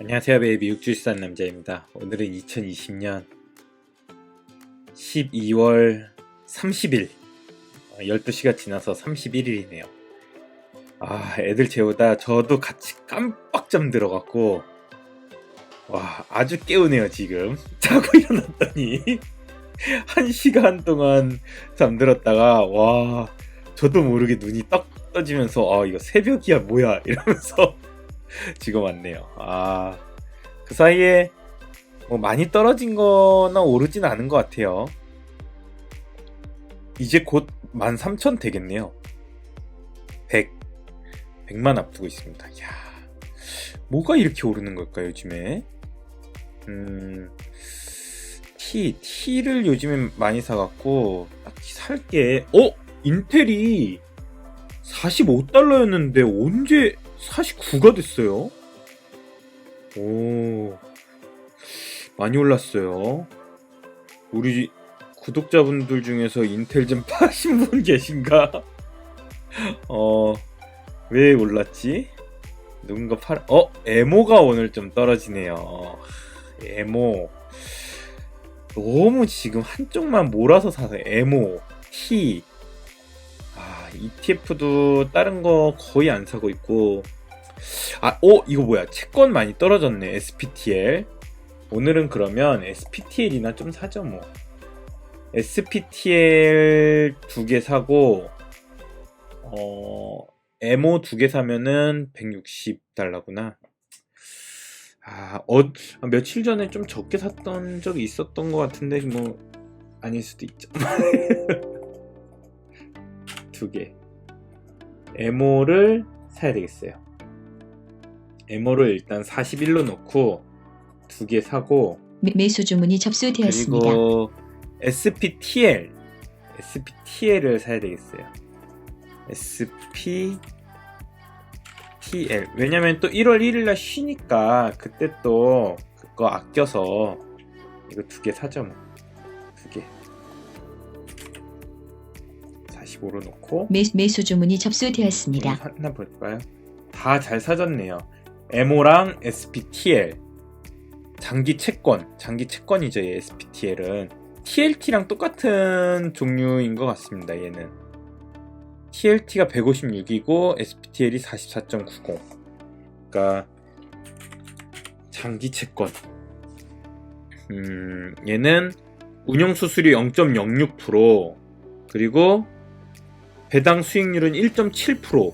안녕하세요 베이비 미국주식산 남자입니다. 오늘은 2020년 12월 30일 12시가 지나서 31일이네요. 아 애들 재우다 저도 같이 깜빡 잠들어갖고 와 아주 깨우네요 지금. 자고 일어났더니 1시간 동안 잠들었다가 와 저도 모르게 눈이 떡 떠지면서 아 이거 새벽이야 뭐야 이러면서 지금 왔네요. 아, 그 사이에 뭐 많이 떨어진 거나 오르진 않은 것 같아요. 이제 곧 13,000 되겠네요. 100. 100만 앞두고 있습니다. 야 뭐가 이렇게 오르는 걸까요, 요즘에? 음, T, T를 요즘에 많이 사갖고, 살게, 어? 인텔이 45달러였는데 언제 49가 됐어요. 오, 많이 올랐어요. 우리 구독자분들 중에서 인텔 좀 파신 분 계신가? 어, 왜 올랐지? 누군가 팔, 어, 에모가 오늘 좀 떨어지네요. 에모. 너무 지금 한쪽만 몰아서 사서 에모, 아, ETF도 다른 거 거의 안 사고 있고. 아, 오, 이거 뭐야. 채권 많이 떨어졌네. SPTL. 오늘은 그러면 SPTL이나 좀 사죠, 뭐. SPTL 두 개 사고, 어, 에모 두개 사면은 160달러구나. 아, 어, 며칠 전에 좀 적게 샀던 적이 있었던 것 같은데, 뭐, 아닐 수도 있죠. 두 개. 에모를 사야 되겠어요. 에모를 일단 41로 놓고 두개 사고 매- 매수 주문이 접수되었습니다. 그리고 SPTL SPTL을 사야 되겠어요. SPTL 왜냐면 또 1월 1일 날 쉬니까 그때 또 그거 아껴서 이거 두 개 사죠 뭐. 45로 놓고 매, 매수 주문이 접수되었습니다. 음, 하나 볼까요? 다 잘 사졌네요. 에모랑 SPTL 장기 채권, 장기 채권이죠. 이 SPTL은 TLT랑 똑같은 종류인 것 같습니다. 얘는 TLT가 156이고 SPTL이 44.90. 그러니까 장기 채권. 음, 얘는 운영 수수료 0.06% 그리고 배당 수익률은 1.7%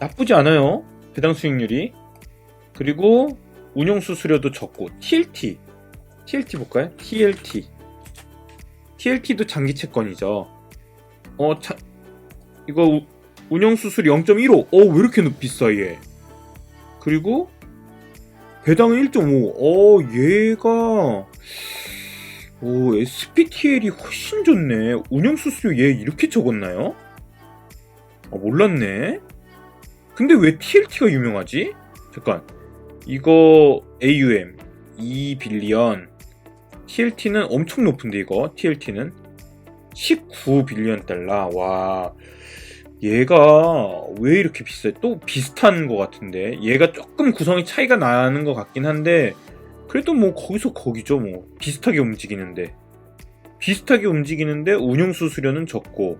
나쁘지 않아요. 배당 수익률이. 그리고 운용 수수료도 적고 TLT. TLT 볼까요? TLT. TLT도 장기 채권이죠. 어, 자, 이거 우- 운영 수수료 0.15. 어, 왜 이렇게 높- 비싸 얘? 그리고 배당은 1.5. 어, 얘가 오, SPTL이 훨씬 좋네. 운영 수수료 얘 이렇게 적었나요? 아, 몰랐네. 근데 왜 TLT가 유명하지? 잠깐. 이거 AUM 2빌리언. TLT는 엄청 높은데 이거 TLT는 19빌리언 달러. 와. 얘가 왜 이렇게 비싸요? 또 비슷한 것 같은데. 얘가 조금 구성이 차이가 나는 것 같긴 한데 그래도 뭐 거기서 거기죠 뭐. 비슷하게 움직이는데. 비슷하게 움직이는데 운용 수 수료는 적고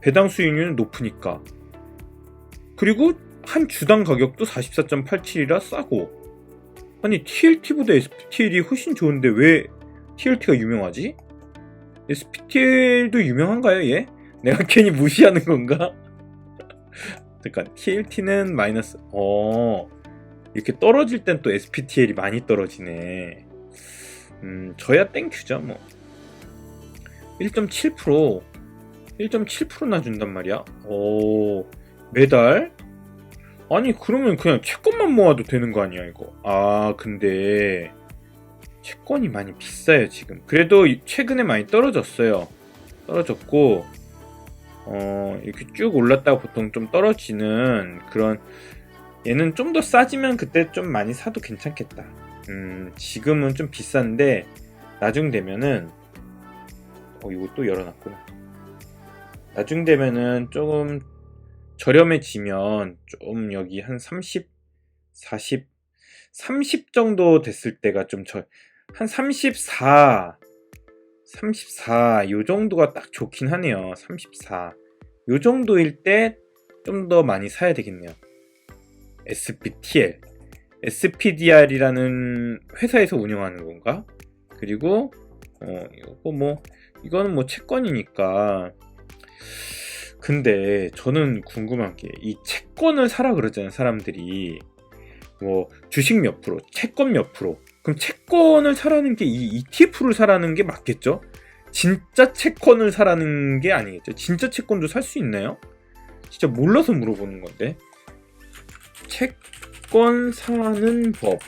배당 수익률은 높으니까. 그리고 한 주당 가격도 44.87이라 싸고. 아니 TLT보다 SPTL이 훨씬 좋은데 왜 TLT가 유명하지? SPTL도 유명한가요 얘? 내가 괜히 무시하는 건가? 잠깐 TLT는 마이너스 어 이렇게 떨어질 땐 또 SPTL이 많이 떨어지네 음 저야 땡큐죠 뭐 1.7% 1.7%나 준단 말이야. 오 매달? 아니 그러면 그냥 채권만 모아도 되는 거 아니야 이거? 아 근데 채권이 많이 비싸요 지금. 그래도 이- 최근에 많이 떨어졌어요. 떨어졌고 어 이렇게 쭉 올랐다가 보통 좀 떨어지는 그런 얘는 좀 더 싸지면 그때 좀 많이 사도 괜찮겠다. 음 지금은 좀 비싼데 나중 되면은 어 이거 또 열어놨구나 나중 되면은 조금 저렴해지면 좀 여기 한 30, 40, 30 정도 됐을 때가 좀 저, 한 34, 34, 요 정도가 딱 좋긴 하네요. 34. 요 정도일 때 좀 더 많이 사야 되겠네요. SPTL. SPDR이라는 회사에서 운영하는 건가? 그리고, 어, 이거 뭐, 이거는 뭐 채권이니까. 근데 저는 궁금한 게, 이 채권을 사라 그러잖아요, 사람들이. 뭐, 주식 몇 프로, 채권 몇 프로. 그럼 채권을 사라는 게 이 ETF를 사라는 게 맞겠죠? 진짜 채권을 사라는 게 아니겠죠? 진짜 채권도 살 수 있나요? 진짜 몰라서 물어보는 건데. 채권 사는 법.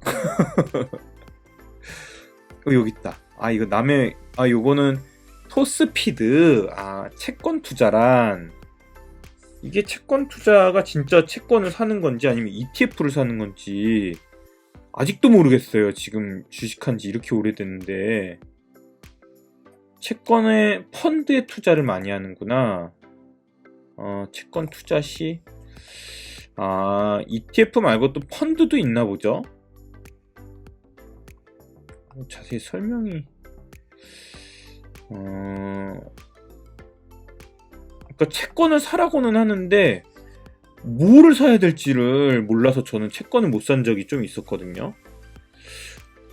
어, 여기 있다. 아, 이거 남의, 아, 요거는 토스피드. 아, 채권 투자란. 이게 채권 투자가 진짜 채권을 사는 건지 아니면 ETF를 사는 건지 아직도 모르겠어요. 지금 주식한 지 이렇게 오래됐는데. 채권에, 펀드에 투자를 많이 하는구나. 어, 채권 투자 시. 아, ETF 말고 또 펀드도 있나 보죠? 어, 자세히 설명이. 어, 그러니까 채권을 사라고는 하는데, 뭐를 사야 될지를 몰라서 저는 채권을 못 산 적이 좀 있었거든요.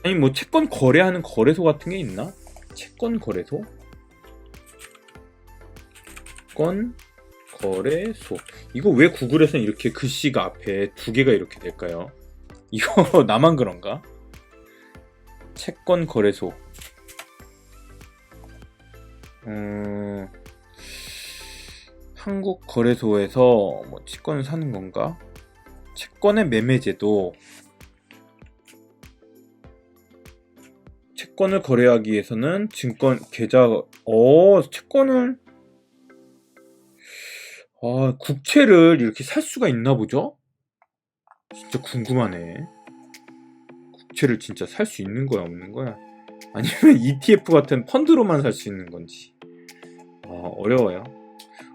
아니, 뭐, 채권 거래하는 거래소 같은 게 있나? 채권 거래소? 채권 거래소. 이거 왜 구글에서는 이렇게 글씨가 앞에 두 개가 이렇게 될까요? 이거 나만 그런가? 채권 거래소. 음, 한국 거래소에서 뭐 채권을 사는 건가? 채권의 매매제도 채권을 거래하기 위해서는 증권 계좌 어 채권을 아 국채를 이렇게 살 수가 있나 보죠? 진짜 궁금하네. 국채를 진짜 살 수 있는 거야 없는 거야? 아니면 ETF 같은 펀드로만 살 수 있는 건지 아, 어려워요.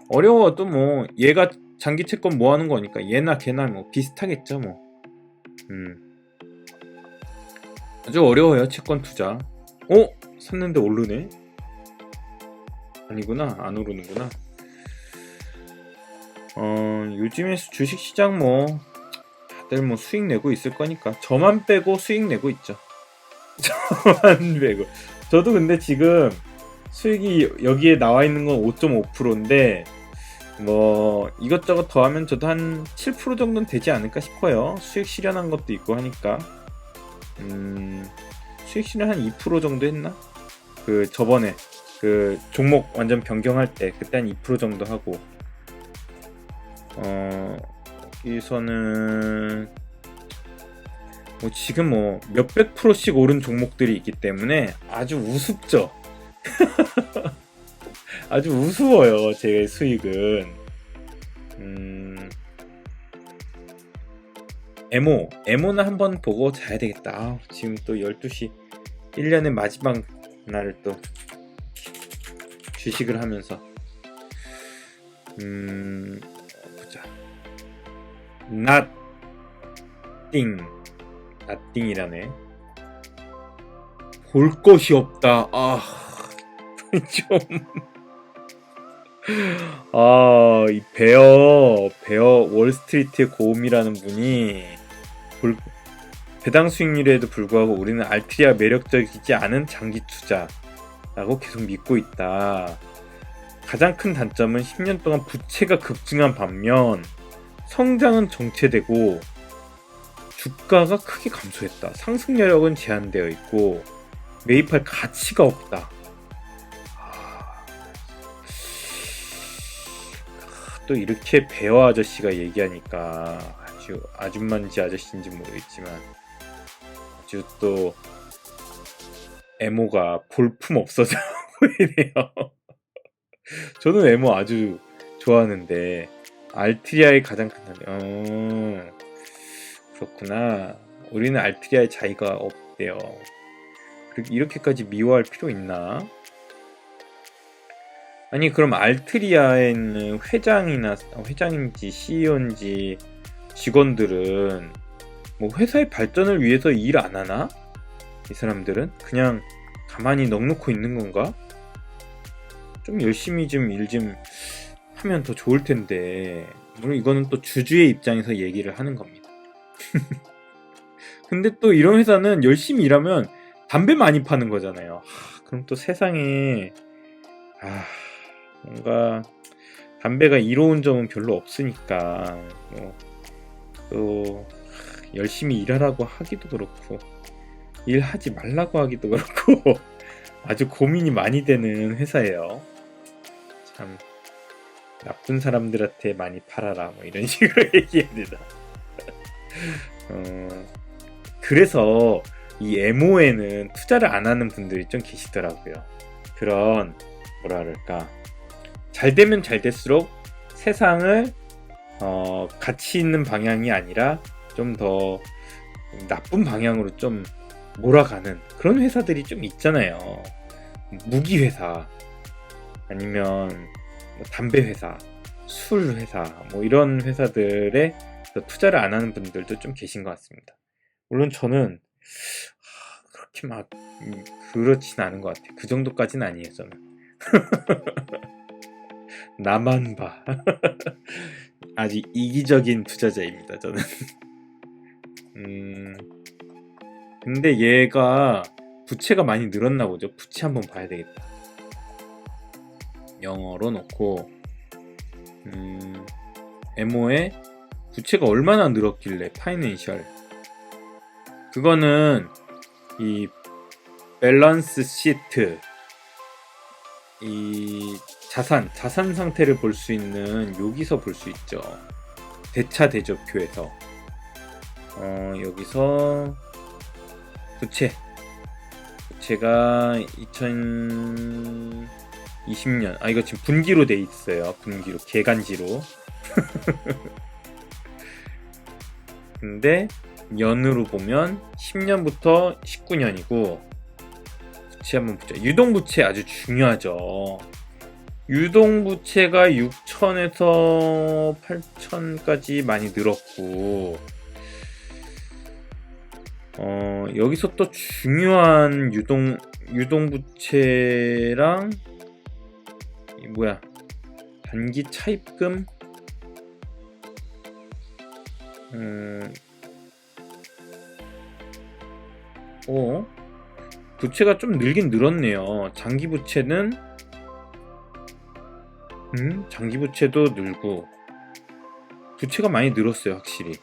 어려워 또뭐 얘가 장기 채권 뭐 하는 거니까 얘나 걔나 뭐 비슷하겠죠 뭐. 음. 아주 어려워요 채권 투자. 어? 샀는데 오르네? 아니구나 안 오르는구나. 어 요즘에 주식 시장 뭐 다들 뭐 수익 내고 있을 거니까 저만 빼고 수익 내고 있죠. 저만 빼고. 저도 근데 지금 수익이 여기에 나와 있는 건 5.5%인데 뭐 이것저것 더하면 저도 한 7% 정도는 되지 않을까 싶어요. 수익 실현한 것도 있고 하니까. 음, 수익 실현 한 2% 정도 했나? 그 저번에 그 종목 완전 변경할 때 그때 한 2% 정도 하고 어 여기서는 뭐 지금 뭐 몇백 프로씩 오른 종목들이 있기 때문에 아주 우습죠. 아주 우스워요, 제 수익은. 음, 에모, 에모는 한번 보고 자야 되겠다. 아, 지금 또 12시, 1년의 마지막 날을 또 주식을 하면서. 음, 보자. nothing. Nothing이라네. 볼 것이 없다. 아, 좀. 아, 이 베어, 베어 월스트리트의 고음이라는 분이 불- 배당 수익률에도 불구하고 우리는 알트리아 매력적이지 않은 장기 투자라고 계속 믿고 있다. 가장 큰 단점은 10년 동안 부채가 급증한 반면 성장은 정체되고 주가가 크게 감소했다. 상승 여력은 제한되어 있고 매입할 가치가 없다. 아, 또 이렇게 배어 아저씨가 얘기하니까 아주 아줌마인지 아저씨인지 모르겠지만 아주 또 에모가 볼품 없어져 보이네요. 저는 에모 아주 좋아하는데 알트리아의 가장 큰 단점. 어, 그렇구나. 우리는 알트리아의 자의가 없대요. 이렇게까지 미워할 필요 있나? 아니 그럼 알트리아에 있는 회장이나 회장인지 CEO인지 직원들은 뭐 회사의 발전을 위해서 일 안 하나? 이 사람들은 그냥 가만히 넋놓고 있는 건가? 좀 열심히 좀일좀 하면 더 좋을 텐데 물론 이거는 또 주주의 입장에서 얘기를 하는 겁니다. 근데 또 이런 회사는 열심히 일하면 담배 많이 파는 거잖아요. 하, 그럼 또 세상에 아, 뭔가 담배가 이로운 점은 별로 없으니까 뭐, 또 하, 열심히 일하라고 하기도 그렇고 일하지 말라고 하기도 그렇고 아주 고민이 많이 되는 회사예요. 참 나쁜 사람들한테 많이 팔아라 뭐 이런 식으로 얘기해야 되나. 어, 그래서 이 MO에는 투자를 안 하는 분들이 좀 계시더라고요. 그런 그럴까 잘 되면 잘 될수록 세상을 어, 가치 있는 방향이 아니라 좀 더 나쁜 방향으로 좀 몰아가는 그런 회사들이 좀 있잖아요. 무기 회사 아니면 뭐 담배 회사, 술 회사 뭐 이런 회사들에 투자를 안 하는 분들도 좀 계신 것 같습니다. 물론 저는 하, 그렇게 막 음, 그렇진 않은 것 같아요. 그 정도까지는 아니에요, 저는. 나만 봐. 아주 이기적인 투자자입니다, 저는. 음, 근데 얘가 부채가 많이 늘었나 보죠. 부채 한번 봐야 되겠다. 영어로 놓고, 음, MO에 부채가 얼마나 늘었길래, 파이낸셜. 그거는, 이, 밸런스 시트, 이, 자산, 자산 상태를 볼 수 있는 여기서 볼 수 있죠. 대차 대조표에서. 어, 여기서 부채. 부채가 2020년. 아, 이거 지금 분기로 돼 있어요. 분기로. 개간지로. 근데 연으로 보면 10년부터 19년이고 부채 한번 보자. 유동부채 아주 중요하죠. 유동부채가 6천에서 8천까지 많이 늘었고 어, 여기서 또 중요한 유동 유동부채랑 이 뭐야 단기 차입금 음, 어 부채가 좀 늘긴 늘었네요. 장기 부채는 음, 장기 부채도 늘고 부채가 많이 늘었어요, 확실히.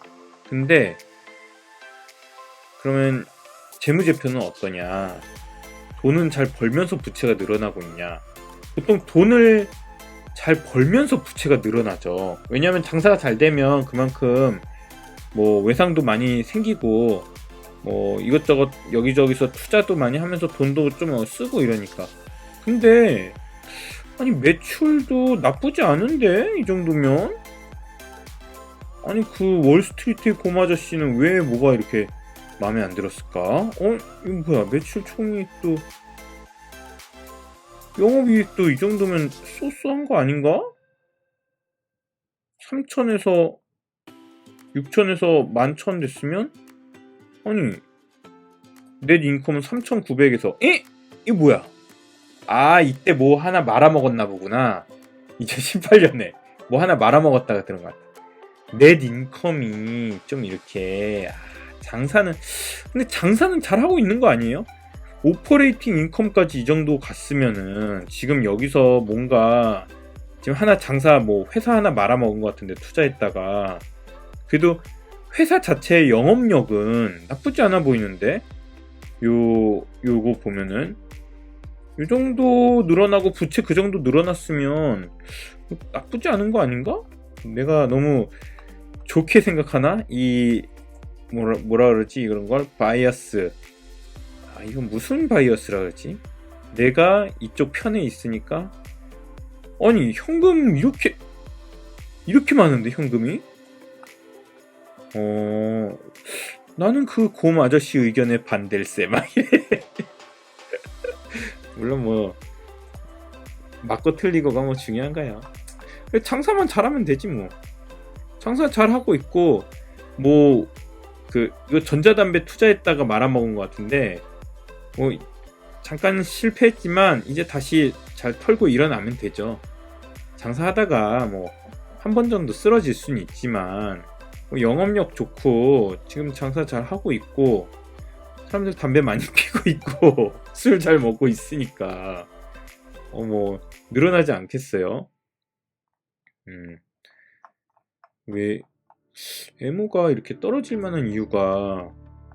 근데 그러면 재무제표는 어떠냐? 돈은 잘 벌면서 부채가 늘어나고 있냐? 보통 돈을 잘 벌면서 부채가 늘어나죠. 왜냐하면 장사가 잘 되면 그만큼 뭐 외상도 많이 생기고 뭐 이것저것 여기저기서 투자도 많이 하면서 돈도 좀 쓰고 이러니까. 근데 아니 매출도 나쁘지 않은데 이 정도면 아니 그 월스트리트의 곰 아저씨는 왜 뭐가 이렇게 마음에 안 들었을까? 어? 이거 뭐야 매출 총이 또 영업이익도 이 정도면 쏘쏘한 거 아닌가? 3천에서 6천에서 11,000 됐으면 아니 넷 인컴은 3,900에서 에? 이거 뭐야? 아 이때 뭐 하나 말아먹었나 보구나 2018년에 뭐 하나 말아먹었다가 들은 것 같아 넷 인컴이 좀 이렇게 아, 장사는 근데 장사는 잘하고 있는 거 아니에요? 오퍼레이팅 인컴까지 이 정도 갔으면은 지금 여기서 뭔가 지금 하나 장사 뭐 회사 하나 말아먹은 것 같은데 투자했다가 그래도 회사 자체의 영업력은 나쁘지 않아 보이는데 요 요거 보면은 이 정도 늘어나고 부채 그 정도 늘어났으면 나쁘지 않은 거 아닌가? 내가 너무 좋게 생각하나? 이 뭐라, 뭐라 그러지 이런 걸 바이어스 아 이건 무슨 바이어스라 그러지? 내가 이쪽 편에 있으니까 아니 현금 이렇게 이렇게 많은데 현금이? 어 나는 그 곰 아저씨 의견에 반댈세 막 물론 뭐 맞고 틀리고가 뭐 중요한가요? 장사만 잘하면 되지 뭐. 장사 잘 하고 있고 뭐 그 이거 전자담배 투자했다가 말아먹은 것 같은데 뭐 잠깐 실패했지만 이제 다시 잘 털고 일어나면 되죠. 장사하다가 뭐 한 번 정도 쓰러질 수는 있지만 뭐 영업력 좋고 지금 장사 잘 하고 있고 사람들 담배 많이 피고 있고 술 잘 먹고 있으니까 어 뭐 늘어나지 않겠어요. 음. 왜 애모가 이렇게 떨어질 만한 이유가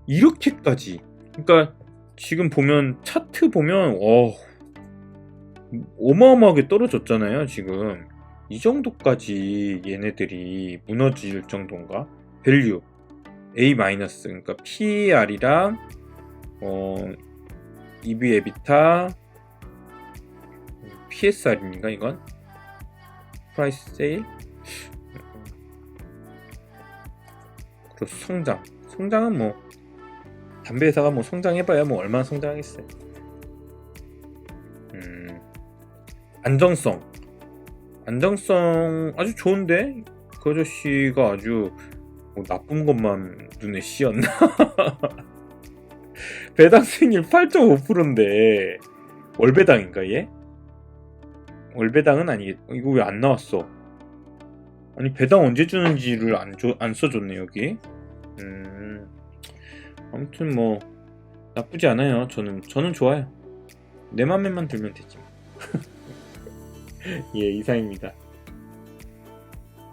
이렇게까지 그러니까 지금 보면 차트 보면 어 어마어마하게 떨어졌잖아요 지금 이 정도까지 얘네들이 무너질 정도인가? 밸류. A 그러니까 PR이랑 어 EV 에비타 PSR입니까 이건? 프라이스 세일? 그리고 성장. 성장은 뭐 담배 회사가 뭐 성장해봐야 뭐 얼마나 성장하겠어요. 음. 안정성 안정성 아주 좋은데? 그 아저씨가 아주 뭐 나쁜 것만 눈에 씌었나? 배당 수익률 8.5%인데 월배당인가 얘? 월배당은 아니겠 이거 왜 안 나왔어? 아니 배당 언제 주는지를 안, 줘, 안 써줬네 여기. 음 아무튼 뭐 나쁘지 않아요. 저는 저는 좋아요. 내 맘에만 들면 되지 예 이상입니다